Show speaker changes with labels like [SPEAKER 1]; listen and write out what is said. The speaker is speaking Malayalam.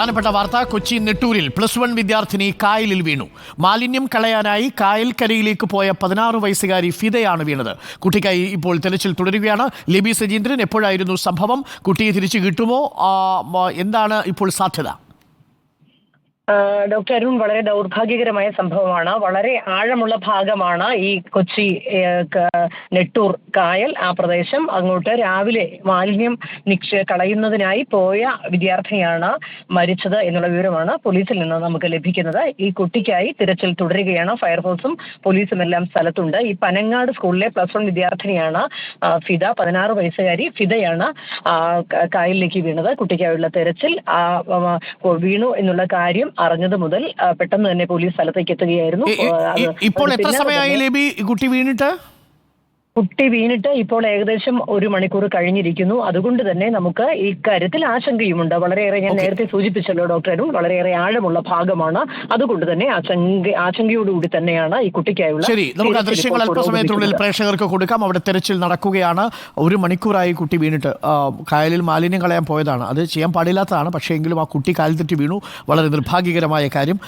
[SPEAKER 1] പ്രധാനപ്പെട്ട വാർത്ത കൊച്ചി നെട്ടൂരിൽ പ്ലസ് വൺ വിദ്യാർത്ഥിനി കായലിൽ വീണു. മാലിന്യം കളയാനായി കായൽക്കരയിലേക്ക് പോയ പതിനാറ് വയസ്സുകാരി ഫിദയാണ് വീണത്. കുട്ടിക്കായി ഇപ്പോൾ തെരച്ചിൽ തുടരുകയാണ്. ലിബി സജീന്ദ്രൻ എപ്പോഴായിരുന്നു സംഭവം? കുട്ടിയെ തിരിച്ചു കിട്ടുമോ? എന്താണ് ഇപ്പോൾ സാധ്യത?
[SPEAKER 2] ഡോക്ടർ അരുൺ വളരെ ദൗർഭാഗ്യകരമായ സംഭവമാണ്. വളരെ ആഴമുള്ള ഭാഗമാണ് ഈ കൊച്ചി നെട്ടൂർ കായൽ ആ പ്രദേശം. അങ്ങോട്ട് രാവിലെ മാലിന്യം നിക്ഷ കളയുന്നതിനായി പോയ വിദ്യാർത്ഥിയാണ് മരിച്ചത് എന്നുള്ള വിവരമാണ് പോലീസിൽ നിന്ന് നമുക്ക് ലഭിക്കുന്നത്. ഈ കുട്ടിക്കായി തിരച്ചിൽ തുടരുകയാണ്. ഫയർഫോഴ്സും പോലീസും എല്ലാം സ്ഥലത്തുണ്ട്. ഈ പനങ്ങാട് സ്കൂളിലെ പ്ലസ് വൺ വിദ്യാർത്ഥിനിയാണ് ഫിദ. പതിനാറ് വയസ്സുകാരി ഫിദയാണ് കായലിലേക്ക് വീണത്. കുട്ടിക്കായുള്ള തെരച്ചിൽ വീണു എന്നുള്ള കാര്യം അറിഞ്ഞത് മുതൽ പെട്ടെന്ന് തന്നെ പോലീസ് സ്ഥലത്തേക്ക് എത്തുകയായിരുന്നു.
[SPEAKER 1] ഇപ്പോൾ എത്ര സമയമായി ലിബി കുട്ടി വീണിട്ട്?
[SPEAKER 2] കുട്ടി വീണിട്ട് ഇപ്പോൾ ഏകദേശം ഒരു മണിക്കൂർ കഴിഞ്ഞിരിക്കുന്നു. അതുകൊണ്ട് തന്നെ നമുക്ക് ഇക്കാര്യത്തിൽ ആശങ്കയുമുണ്ട്. വളരെയേറെ ഞാൻ നേരത്തെ സൂചിപ്പിച്ചല്ലോ അരുൺ വളരെയേറെ ആഴമുള്ള ഭാഗമാണ്. അതുകൊണ്ട് തന്നെ ആശങ്ക ആശങ്കയോടുകൂടി തന്നെയാണ് ഈ കുട്ടിക്കായുള്ള
[SPEAKER 1] ശരി നമുക്ക് ദൃശ്യങ്ങൾ അല്പസമയത്തിനുള്ളിൽ പ്രേക്ഷകർക്ക് കൊടുക്കാം. അവിടെ തെരച്ചിൽ നടക്കുകയാണ്. ഒരു മണിക്കൂറായി കുട്ടി വീണിട്ട് കായലിൽ മാലിന്യം കളയാൻ പോയതാണ്. അത് ചെയ്യാൻ പാടില്ലാത്തതാണ് പക്ഷേ എങ്കിലും ആ കുട്ടി കാലിൽ തെറ്റി വീണു. വളരെ നിർഭാഗ്യകരമായ കാര്യം.